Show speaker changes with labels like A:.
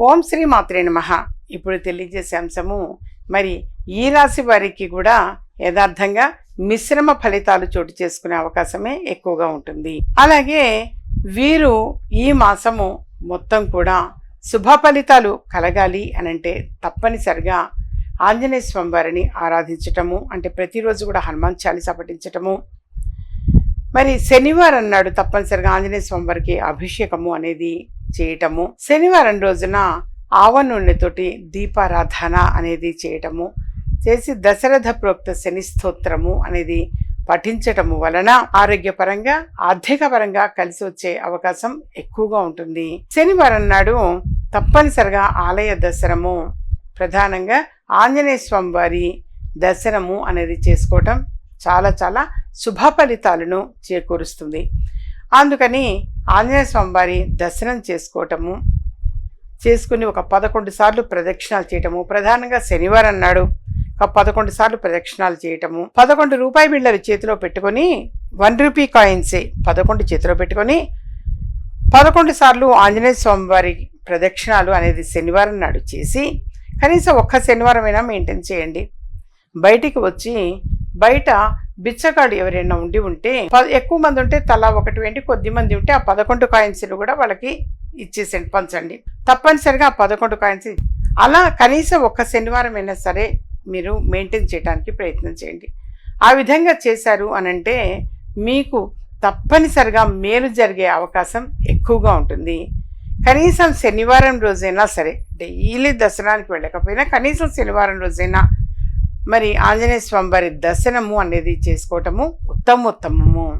A: ఓం శ్రీ మాత్రే నమ. ఇప్పుడు తెలియజేసే అంశము మరి ఈ రాశి వారికి కూడా యథార్థంగా మిశ్రమ ఫలితాలు చోటు చేసుకునే అవకాశమే ఎక్కువగా ఉంటుంది. అలాగే వీరు ఈ మాసము మొత్తం కూడా శుభ ఫలితాలు కలగాలి అనంటే తప్పనిసరిగా ఆంజనేయ స్వామి వారిని ఆరాధించటము అంటే ప్రతిరోజు కూడా హనుమాన్ చాలీస పఠించటము. మరి శనివారం నాడు తప్పనిసరిగా ఆంజనేయ స్వామి వారికి అభిషేకము అనేది చేయటము. శనివారం రోజున ఆవ నూనెతోటి దీపారాధన అనేది చేయటము. చేసి దశరథ ప్రోక్త శని స్తోత్రము అనేది పఠించటము వలన ఆరోగ్యపరంగా ఆర్థికపరంగా కలిసి వచ్చే అవకాశం ఎక్కువగా ఉంటుంది. శనివారం నాడు తప్పనిసరిగా ఆలయ దర్శనము ప్రధానంగా ఆంజనేయ స్వామి వారి దర్శనము అనేది చేసుకోవటం చాలా చాలా శుభ ఫలితాలను చేకూరుస్తుంది. అందుకని ఆంజనేయ స్వామివారి దర్శనం చేసుకోవటము చేసుకుని ఒక పదకొండు సార్లు ప్రదక్షిణాలు చేయటము ప్రధానంగా శనివారం నాడు ఒక పదకొండు సార్లు ప్రదక్షిణాలు చేయటము పదకొండు రూపాయి బిళ్ళలు చేతిలో పెట్టుకొని వన్ రూపీ కాయిన్స్ పదకొండు చేతిలో పెట్టుకొని పదకొండు సార్లు ఆంజనేయ స్వామివారి ప్రదక్షిణాలు అనేది శనివారం నాడు చేసి కనీసం ఒక్క శనివారం అయినా మెయింటైన్ చేయండి. బయటికి వచ్చి బయట బిచ్చగాడు ఎవరైనా ఉండి ఉంటే ప- ఎక్కువ మంది ఉంటే తలా ఒకటి వెండి కొద్ది మంది ఉంటే ఆ పదకొండు కాయిన్స్లు కూడా వాళ్ళకి ఇచ్చేసండి పంచండి. తప్పనిసరిగా ఆ పదకొండు కాయిన్స్ అలా కనీసం ఒక్క శనివారం అయినా సరే మీరు మెయింటైన్ చేయడానికి ప్రయత్నం చేయండి. ఆ విధంగా చేశారు అనంటే మీకు తప్పనిసరిగా మేలు జరిగే అవకాశం ఎక్కువగా ఉంటుంది. కనీసం శనివారం రోజైనా సరే డైలీ దర్శనానికి వెళ్ళకపోయినా కనీసం శనివారం రోజైనా మరి ఆంజనేయ స్వామి వారి దర్శనము అనేది చేసుకోవటము ఉత్తమోత్తమము.